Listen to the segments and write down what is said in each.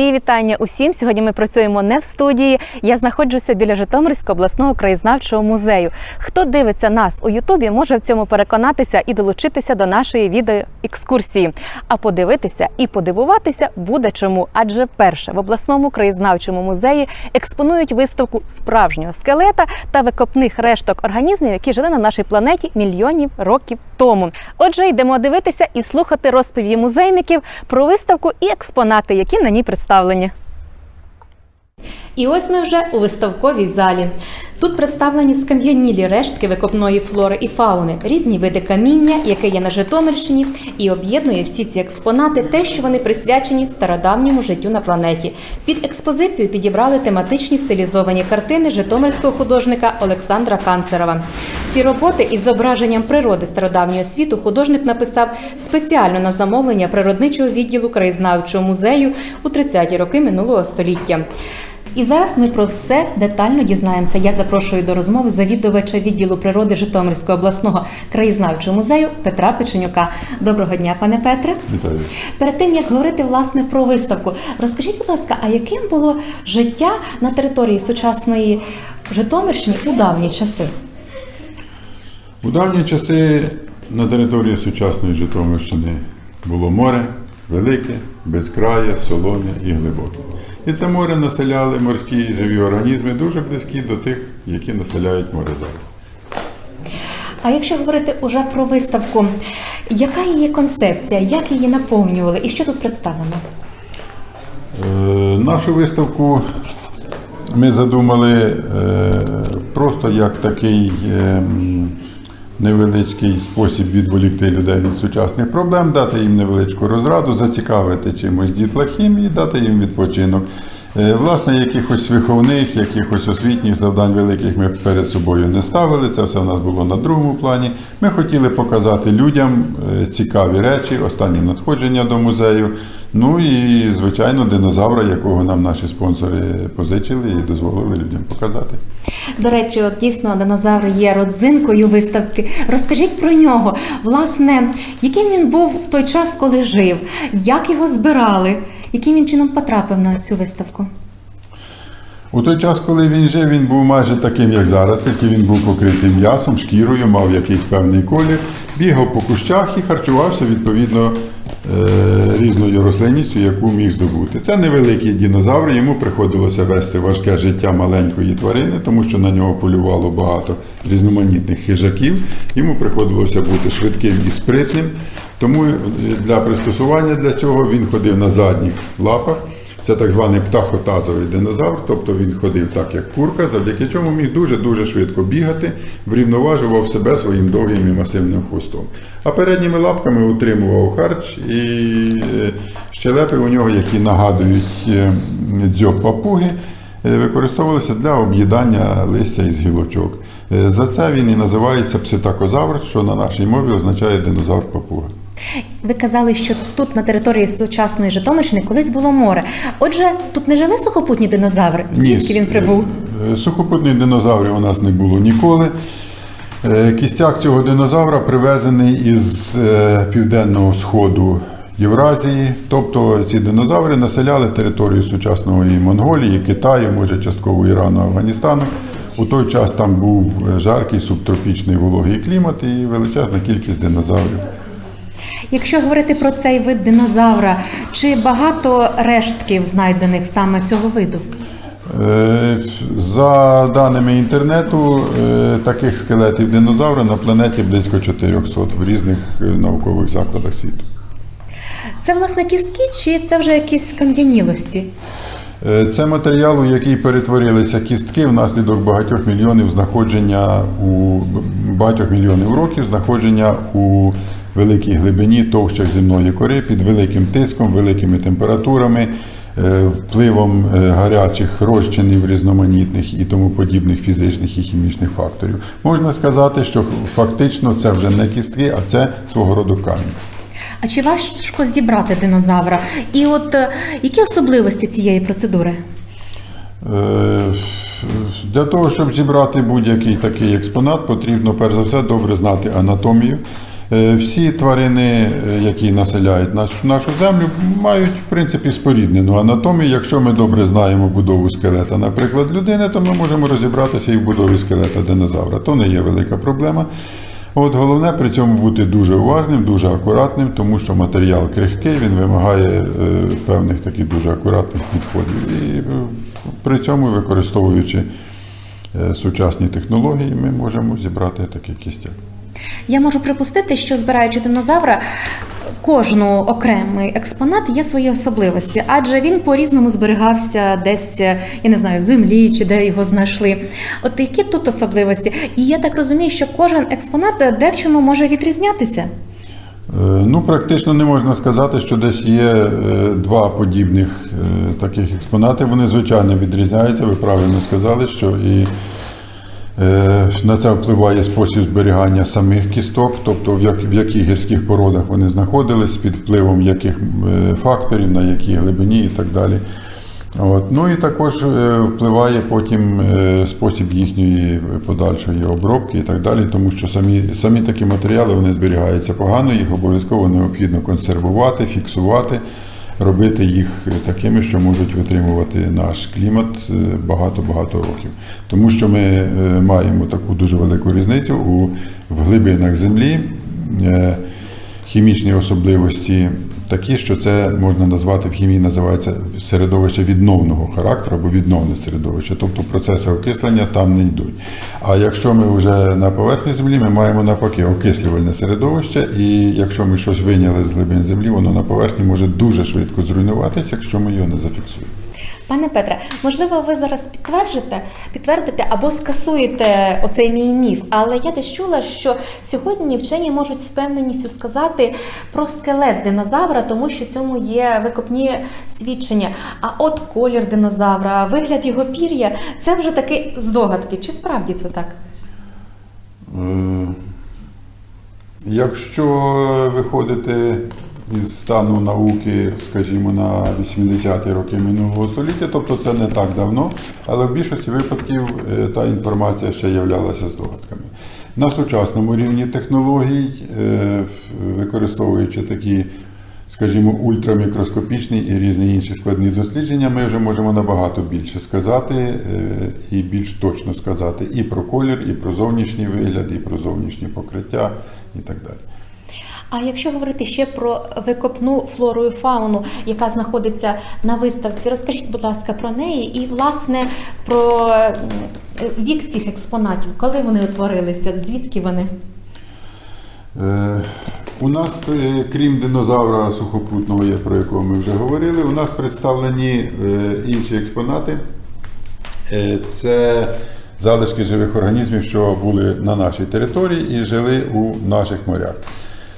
вітання усім. Сьогодні ми працюємо не в студії. Я знаходжуся біля Житомирського обласного краєзнавчого музею. Хто дивиться нас у Ютубі, може в цьому переконатися і долучитися до нашої відеоекскурсії. А подивитися і подивуватися буде чому. Адже перше в обласному краєзнавчому музеї експонують виставку справжнього скелета та викопних решток організмів, які жили на нашій планеті мільйонів років тому. Отже, йдемо дивитися і слухати розповіді музейників про виставку і експонати, які на ній представлені. І ось ми вже у виставковій залі. Тут представлені скам'янілі рештки викопної флори і фауни, різні види каміння, яке є на Житомирщині, і об'єднує всі ці експонати те, що вони присвячені стародавньому життю на планеті. Під експозицію підібрали тематичні стилізовані картини житомирського художника Олександра Канцерова. Ці роботи із зображенням природи стародавнього світу художник написав спеціально на замовлення природничого відділу краєзнавчого музею у 30-ті роки минулого століття. І зараз ми про все детально дізнаємося. Я запрошую до розмови завідувача відділу природи Житомирського обласного краєзнавчого музею Петра Печенюка. Доброго дня, пане Петре. Вітаю. Перед тим як говорити власне про виставку, розкажіть, будь ласка, а яким було життя на території сучасної Житомирщини у давні часи? У давні часи на території сучасної Житомирщини було море велике, безкрає, солоне і глибоке. І це море населяли морські живі організми, дуже близькі до тих, які населяють море зараз. А якщо говорити уже про виставку, яка її концепція, як її наповнювали і що тут представлено? Е, Нашу виставку ми задумали е, просто як такий е, невеличкий спосіб відволікти людей від сучасних проблем, дати їм невеличку розраду, зацікавити чимось дітлахів і дати їм відпочинок. Е, Власне, якихось виховних, якихось освітніх завдань великих ми перед собою не ставили. Це все в нас було на другому плані. Ми хотіли показати людям е, цікаві речі, останні надходження до музею. Ну і, звичайно, динозавра, якого нам наші спонсори позичили і дозволили людям показати. До речі, от дійсно динозавр є родзинкою виставки. Розкажіть про нього. Власне, яким він був в той час, коли жив, як його збирали, яким він чином потрапив на цю виставку? У той час, коли він жив, він був майже таким, як зараз, тільки він був покритий м'ясом, шкірою, мав якийсь певний колір, бігав по кущах і харчувався відповідно різною рослинністю, яку міг здобути. Це невеликий динозавр, йому приходилося вести важке життя маленької тварини, тому що на нього полювало багато різноманітних хижаків. Йому приходилося бути швидким і спритним. Тому е, для пристосування для цього він ходив на задніх лапах. Це так званий птахотазовий динозавр, тобто він ходив так, як курка, завдяки чому міг дуже-дуже швидко бігати, врівноважував себе своїм довгим і масивним хвостом. А передніми лапками утримував харч і е, щелепи у нього, які нагадують е, дзьоб папуги, е, використовувалися для об'їдання листя із гілочок. За це він і називається пситакозавр, що на нашій мові означає динозавр папуга. Ви казали, що тут на території сучасної Житомирщини колись було море. Отже, тут не жили сухопутні динозаври? Звідки він прибув? е, Сухопутних динозаврів у нас не було ніколи. Е, Кістяк цього динозавра привезений із е, південного сходу Євразії. Тобто ці динозаври населяли територію сучасної Монголії, Китаю, може частково Ірану, Афганістану. У той час там був е, жаркий субтропічний вологий клімат і величезна кількість динозаврів. Якщо говорити про цей вид динозавра, чи багато рештків знайдених саме цього виду? Е, За даними інтернету, е, таких скелетів динозавра на планеті близько 400 в різних е, наукових закладах світу. Це власне кістки, чи це вже якісь кам'янілості? Е, Це матеріал, у який перетворилися кістки внаслідок багатьох мільйонів знаходження у багатьох мільйонів років знаходження у великій глибині товщах земної кори під великим тиском, великими температурами, е, впливом е, гарячих розчинів різноманітних і тому подібних фізичних і хімічних факторів. Можна сказати, що фактично це вже не кістки, а це свого роду камінь. А чи важко зібрати динозавра? І от е, які особливості цієї процедури? Е, Для того, щоб зібрати будь-який такий експонат, потрібно перш за все добре знати анатомію Е, Всі тварини, які населяють нашу, нашу землю, мають в принципі споріднену анатомію. Якщо ми добре знаємо будову скелета, наприклад, людини, то ми можемо розібратися і в будові скелета динозавра. То не є велика проблема. От головне при цьому бути дуже уважним, дуже акуратним, тому що матеріал крихкий, він вимагає е, певних таких дуже акуратних підходів. І е, при цьому, використовуючи е, сучасні технології, ми можемо зібрати такий кістяк. Я можу припустити, що збираючи динозавра, кожну окремий експонат є свої особливості, адже він по-різному зберігався десь, я не знаю, в землі чи де його знайшли. От які тут особливості? І я так розумію, що кожен експонат де в чому може відрізнятися. Е, Ну, практично не можна сказати, що десь є е, два подібних е, таких експонати. Вони звичайно відрізняються. Ви правильно сказали, що і е, на це впливає спосіб зберігання самих кісток, тобто в, яких гірських породах вони знаходились, під впливом яких е, факторів, на якій глибині і так далі. От. Ну і також е, впливає потім е, спосіб їхньої подальшої обробки і так далі, тому що самі, самі такі матеріали вони зберігаються погано, їх обов'язково необхідно консервувати, фіксувати, робити їх такими, що можуть витримувати наш клімат е, багато-багато років. Тому що ми е, маємо таку дуже велику різницю у в глибинах землі. е, Хімічні особливості такі, що це можна назвати в хімії називається середовище відновного характеру або відновне середовище, тобто процеси окислення там не йдуть. А якщо ми вже на поверхні землі, ми маємо навпаки окислювальне середовище, і якщо ми щось виняли з глибин землі, воно на поверхні може дуже швидко зруйнуватися, якщо ми його не зафіксуємо. Пане Петре, можливо, ви зараз підтвердите, підтвердите або скасуєте оцей мій міф, але я десь чула, що сьогодні вчені можуть з певненістю сказати про скелет динозавра, тому що цьому є викопні свідчення. А от колір динозавра, вигляд його пір'я це вже таки здогадки. Чи справді це так? Якщо виходити із стану науки, скажімо, на 80-ті роки минулого століття, тобто це не так давно, але в більшості випадків е, та інформація ще являлася здогадками. На сучасному рівні технологій, е, використовуючи такі, скажімо, ультрамікроскопічні і різні інші складні дослідження, ми вже можемо набагато більше сказати е, і більш точно сказати і про колір, і про зовнішній вигляд, і про зовнішні покриття, і так далі. А якщо говорити ще про викопну флору і фауну, яка знаходиться на виставці, розкажіть, будь ласка, про неї і власне про вік цих експонатів, коли вони утворилися, звідки вони? Е, У нас, е, крім динозавра сухопутного, є, про якого ми вже говорили, у нас представлені е, інші експонати. Е, Це залишки живих організмів, що були на нашій території і жили у наших морях.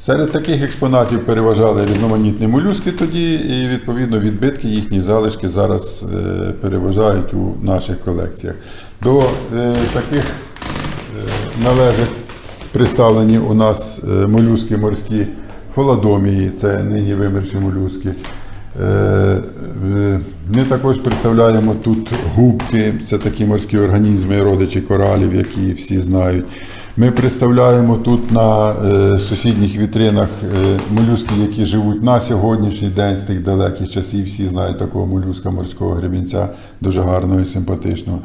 Серед таких експонатів переважали різноманітні молюски тоді, і відповідно відбитки їхні залишки зараз е, переважають у наших колекціях. До е, таких е, належать представлені у нас молюски морські фолодомії, це нині вимерші молюски. Ми також представляємо тут губки, це такі морські організми, родичі коралів, які всі знають. Ми представляємо тут на е, сусідніх вітринах е, молюски, які живуть на сьогоднішній день з тих далеких часів. Всі знають такого молюска морського гребінця, дуже гарного і симпатичного.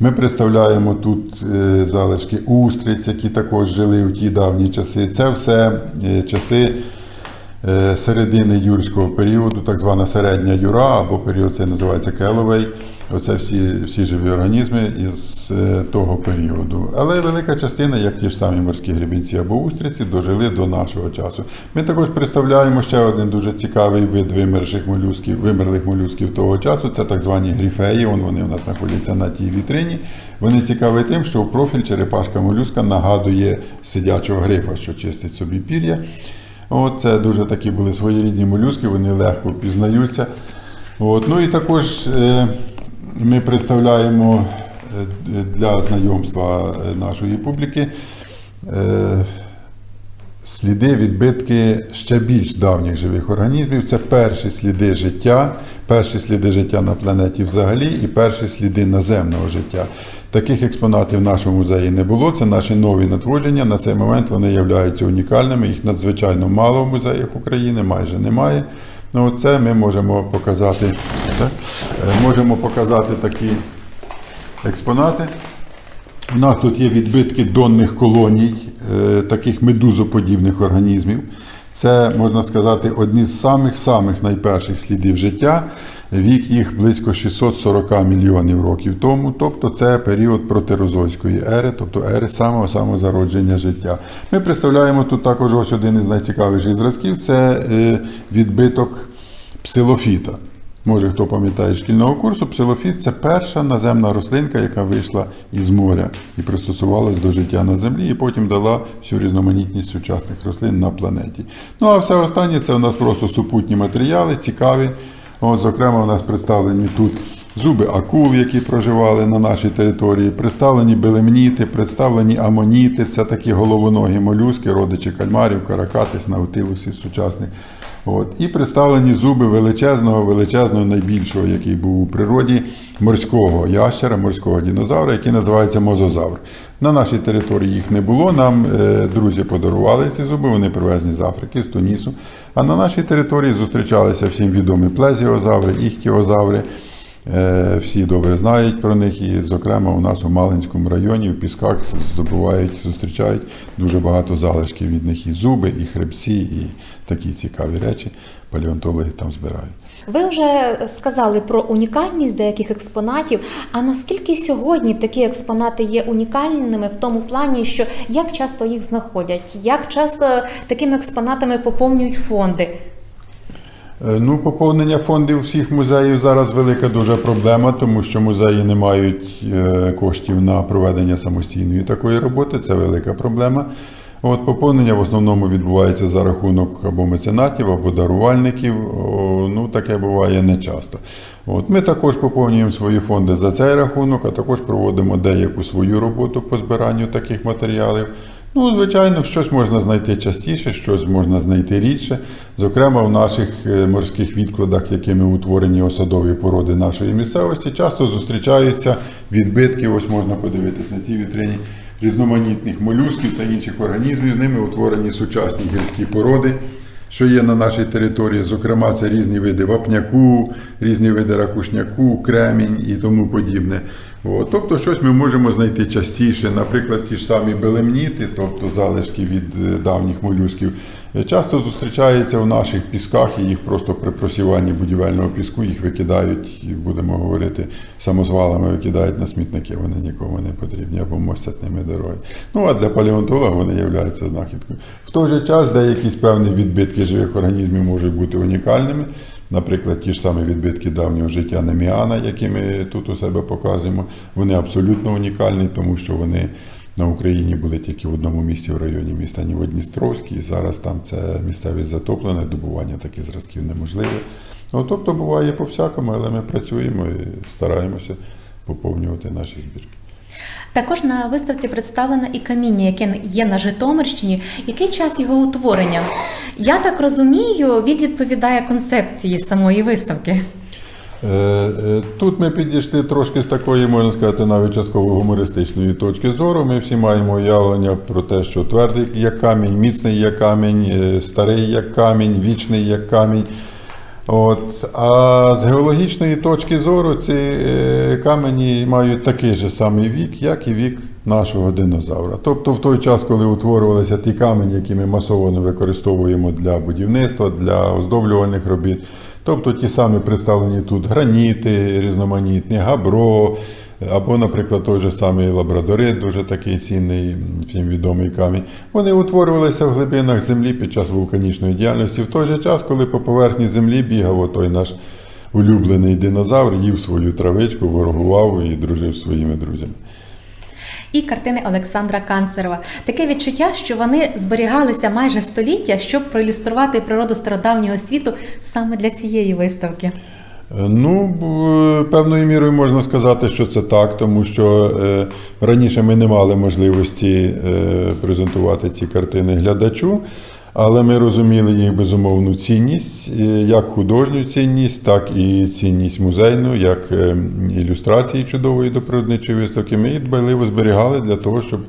Ми представляємо тут е, залишки устриць, які також жили в ті давні часи. Це все е, часи е, середини юрського періоду, так звана середня юра, або період цей називається Келовей. Оце всі, всі живі організми із е, того періоду. Але велика частина, як ті ж самі морські гребінці або устриці, дожили до нашого часу. Ми також представляємо ще один дуже цікавий вид вимерлих молюсків, вимерлих молюсків того часу. Це так звані гріфеї. Вон вони у нас знаходяться на тій вітрині. Вони цікаві тим, що в профіль черепашка молюска нагадує сидячого грифа, що чистить собі пір'я. Це дуже такі були своєрідні молюски, вони легко впізнаються. От, ну і також е, ми представляємо е, для знайомства е, нашої публіки е, сліди, відбитки ще більш давніх живих організмів. Це перші сліди життя, перші сліди життя на планеті взагалі і перші сліди наземного життя. Таких експонатів в нашому музеї не було. Це наші нові надходження. На цей момент вони являються унікальними. Їх надзвичайно мало в музеях України, майже немає. Ну, це ми можемо показати. Так? Е, Можемо показати такі експонати. У нас тут є відбитки донних колоній, е, таких медузоподібних організмів. Це, можна сказати, одні з самих-самих найперших слідів життя. Вік їх близько 640 мільйонів років тому. Тобто це період протерозойської ери, тобто ери самого самого зародження життя. Ми представляємо тут також ось один із найцікавіших зразків це е, відбиток псилофіта. Може, хто пам'ятає шкільного курсу, псилофіт це перша наземна рослинка, яка вийшла із моря і пристосувалась до життя на землі, і потім дала всю різноманітність сучасних рослин на планеті. Ну а все останнє це у нас просто супутні матеріали, цікаві. От, зокрема, у нас представлені тут зуби акул, які проживали на нашій території, представлені белемніти, представлені амоніти, це такі головоногі молюски, родичі кальмарів, каракатис, наутилусів сучасних. От. І представлені зуби величезного, величезного, найбільшого, який був у природі, морського ящера, морського динозавра, який називається мозозавр. На нашій території їх не було. Нам е, друзі подарували ці зуби, вони привезені з Африки, з Тунісу. А на нашій території зустрічалися всім відомі плезіозаври, іхтіозаври. Е, Всі добре знають про них, і, зокрема, у нас у Малинському районі в Пісках здобувають, зустрічають дуже багато залишків від них і зуби, і хребці, і такі цікаві речі палеонтологи там збирають. Ви вже сказали про унікальність деяких експонатів. А наскільки сьогодні такі експонати є унікальними в тому плані, що як часто їх знаходять, як часто такими експонатами поповнюють фонди? Е, Ну, поповнення фондів всіх музеїв зараз велика дуже проблема, тому що музеї не мають е, коштів на проведення самостійної такої роботи. Це велика проблема. От поповнення в основному відбувається за рахунок або меценатів, або дарувальників. Ну, таке буває нечасто. От ми також поповнюємо свої фонди за цей рахунок, а також проводимо деяку свою роботу по збиранню таких матеріалів. Ну, звичайно, щось можна знайти частіше, щось можна знайти рідше. Зокрема, в наших е, морських відкладах, якими утворені осадові породи нашої місцевості, часто зустрічаються відбитки. Ось можна подивитись на цій вітрині різноманітних молюсків та інших організмів. З ними утворені сучасні гірські породи. Що є на нашій території, зокрема, це різні види вапняку, різні види ракушняку, кремінь і тому подібне. От, тобто щось ми можемо знайти частіше, наприклад, ті ж самі белемніти, тобто залишки від е, давніх молюсків, е, часто зустрічаються в наших пісках, і їх просто при просіванні будівельного піску їх викидають, будемо говорити, самозвалами викидають на смітники, вони нікому не потрібні або мостять ними дороги. Ну а для палеонтолога вони являються знахідкою. В той же час деякі певні відбитки живих організмів можуть бути унікальними. Наприклад, ті ж самі відбитки давнього життя Неміана, які ми тут у себе показуємо, вони абсолютно унікальні, тому що вони на Україні були тільки в одному місці в районі міста Ніводністровський. І зараз там це місцевість затоплена, добування таких зразків неможливе. Ну, тобто буває по-всякому, але ми працюємо і стараємося поповнювати наші збірки. Також на виставці представлено і каміння, яке є на Житомирщині. Який час його утворення? Я так розумію, він відповідає концепції самої виставки. Е, е, Тут ми підійшли трошки з такої, можна сказати, навіть частково гумористичної точки зору. Ми всі маємо уявлення про те, що твердий як камінь, міцний як камінь, е, старий як камінь, вічний як камінь. От. А з геологічної точки зору ці е, камені мають такий же самий вік, як і вік нашого динозавра. Тобто в той час, коли утворювалися ті камені, які ми масово не використовуємо для будівництва, для оздоблювальних робіт, тобто ті самі представлені тут граніти, різноманітні, габро, або, наприклад, той же самий лабрадорит, дуже такий цінний, всім відомий камінь. Вони утворювалися в глибинах землі під час вулканічної діяльності. В той же час, коли по поверхні землі бігав отой наш улюблений динозавр, їв свою травичку, ворогував і дружив зі своїми друзями. І картини Олександра Канцерова. Таке відчуття, що вони зберігалися майже століття, щоб проілюструвати природу стародавнього світу саме для цієї виставки. Е, Ну, певною мірою можна сказати, що це так, тому що е, раніше ми не мали можливості е, презентувати ці картини глядачу. Але ми розуміли їх безумовну цінність, е, як художню цінність, так і цінність музейну, як е, ілюстрації чудової до природничої виставки. Ми її дбайливо зберігали для того, щоб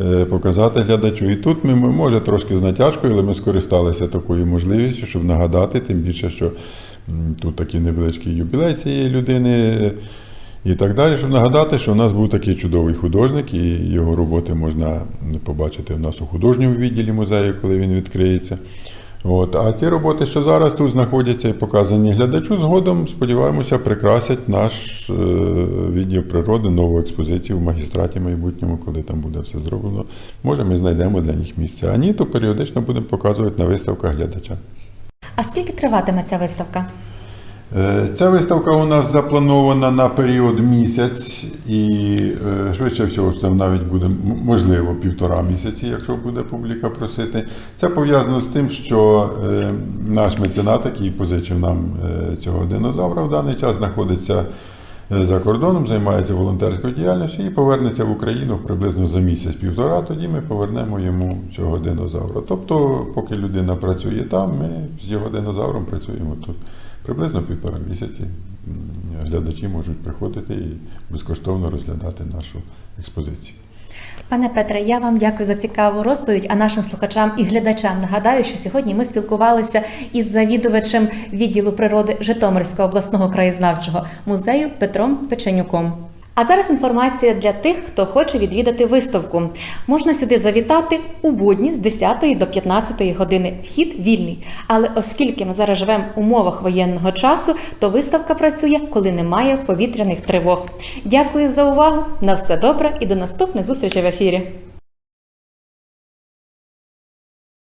е, показати глядачу. І тут ми, може, трошки з натяжкою, але ми скористалися такою можливістю, щоб нагадати, тим більше, що тут такий невеличкий юбілей цієї людини. І так далі, щоб нагадати, що у нас був такий чудовий художник, і його роботи можна побачити у нас у художньому відділі музею, коли він відкриється. От. А ці роботи, що зараз тут знаходяться і показані глядачу, згодом, сподіваємося, прикрасять наш е, відділ природи, нову експозицію в магістраті майбутньому, коли там буде все зроблено. Може, ми знайдемо для них місце. А ні, то періодично будемо показувати на виставках глядача. А скільки триватиме ця виставка? Е, Ця виставка у нас запланована на період місяць, і е, швидше всього це навіть буде можливо півтора місяці, якщо буде публіка просити. Це пов'язано з тим, що е, наш меценат, який позичив нам цього динозавра, в даний час знаходиться за кордоном, займається волонтерською діяльністю і повернеться в Україну приблизно за місяць-півтора. Тоді ми повернемо йому цього динозавра. Тобто, поки людина працює там, ми з його динозавром працюємо тут. Приблизно півтора місяці глядачі можуть приходити і безкоштовно розглядати нашу експозицію. Пане Петре, я вам дякую за цікаву розповідь. А нашим слухачам і глядачам нагадаю, що сьогодні ми спілкувалися із завідувачем відділу природи Житомирського обласного краєзнавчого музею Петром Печенюком. А зараз інформація для тих, хто хоче відвідати виставку. Можна сюди завітати у будні з 10 до 15 години. Вхід вільний. Але оскільки ми зараз живемо в умовах воєнного часу, то виставка працює, коли немає повітряних тривог. Дякую за увагу. На все добре і до наступних зустрічей в ефірі.